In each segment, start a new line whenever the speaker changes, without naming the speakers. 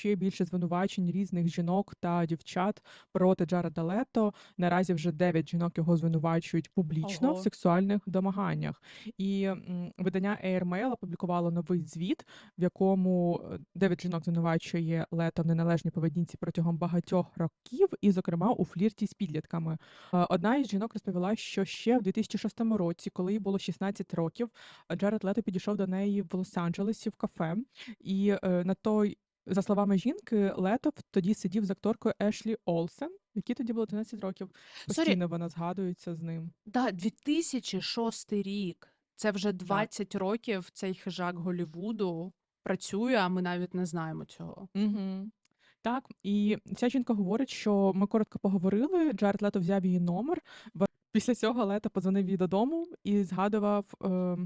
ще більше звинувачень різних жінок та дівчат проти Джареда Лето. Наразі вже 9 жінок його звинувачують публічно в сексуальних домаганнях. І видання Air Mail опублікувало новий звіт, в якому е, 9 жінок звинувачує Лето в неналежній поведінці протягом багатьох років, і, зокрема, у флірті з підлітками. Е, Одна із жінок розповіла, що ще в 2006 році, коли їй було 16 років, Джаред Лето підійшов до неї в Лос-Анджелесі в кафе, і е, на той, за словами жінки, Лето тоді сидів з акторкою Ешлі Олсен, якій тоді було 13 років. Постійно вона згадується з ним.
да, 2006 рік. Це вже
Так.
років цей хижак Голлівуду працює, а ми навіть не знаємо цього.
Угу. Так, і ця жінка говорить, що ми коротко поговорили. Джаред Лето взяв її номер. Після цього Лето подзвонив їй додому і згадував. Е...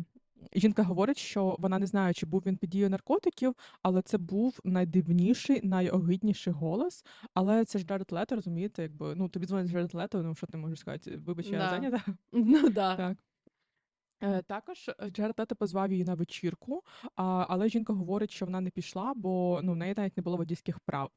Жінка говорить, що вона не знає, чи був він під дією наркотиків, але це був найдивніший, найогидніший голос. Але це ж Джаред Лето, розумієте, якби ну тобі дзвонить Джаред Лето, ну що ти можеш сказати? Вибач, я
Да.
зайнята.
Ну да.
Так. Е, Також е, Джаред Лето позвав її на вечірку, але жінка говорить, що вона не пішла, бо ну, в неї навіть не було водійських прав.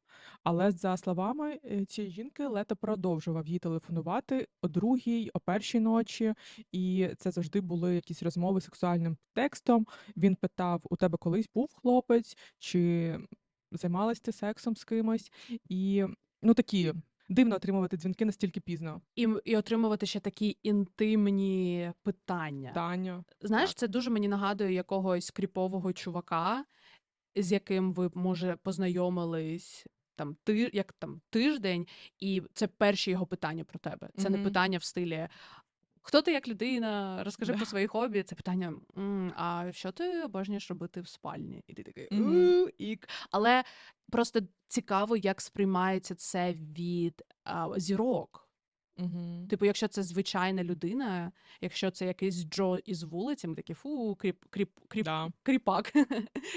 Але за словами е, цієї жінки, Лето продовжував їй телефонувати о другій, о першій ночі, і це завжди були якісь розмови сексуальним текстом. Він питав: у тебе колись був хлопець, чи займалась ти сексом з кимось? І ну такі дивно отримувати дзвінки настільки пізно.
І, і отримувати ще такі інтимні питання.
Таня.
Знаєш,
Так.
це дуже мені нагадує якогось кріпового чувака, з яким ви, може, познайомились там ти, як там тиждень, і це перші його питання про тебе. Це не питання в стилі. Хто ти як людина? Розкажи
Да.
про свої хобі. Це питання: а що ти обожнюєш робити в спальні? І ти такий
Мгм.
«У, ік. Але просто цікаво, як сприймається це від а, зірок.
Угу.
Типу, якщо це звичайна людина, якщо це якийсь Джо із вулиці, ми такі фу, кріп, кріп, кріп,
Да.
кріпак.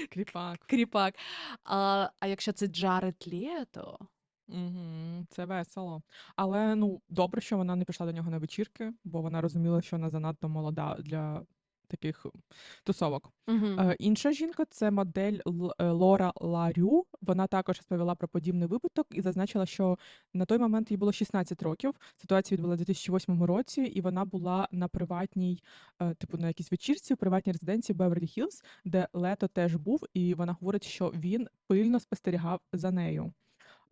Кріпак.
кріпак. А, а якщо це Джаред Лето,
Угу. Це весело. Але ну добре, що вона не пішла до нього на вечірки, бо вона розуміла, що вона занадто молода для таких тусовок.
угу.
Інша жінка це модель е, Лора Ларю. Вона також розповіла про подібний випадок і зазначила, що на той момент їй було 16 років. Ситуація відбулася у 2008 році, і вона була на приватній, е, типу на якійсь вечірці, в приватній резиденції Беверлі Хіллз, де Лето теж був, і вона говорить, що він пильно спостерігав за нею.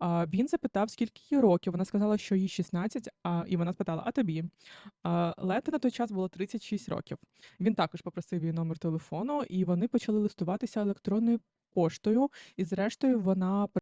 Він запитав, скільки їй років. Вона сказала, що їй 16, а, і вона спитала, а тобі? А, на той час було 36 років. Він також попросив її номер телефону, і вони почали листуватися електронною поштою. І зрештою вона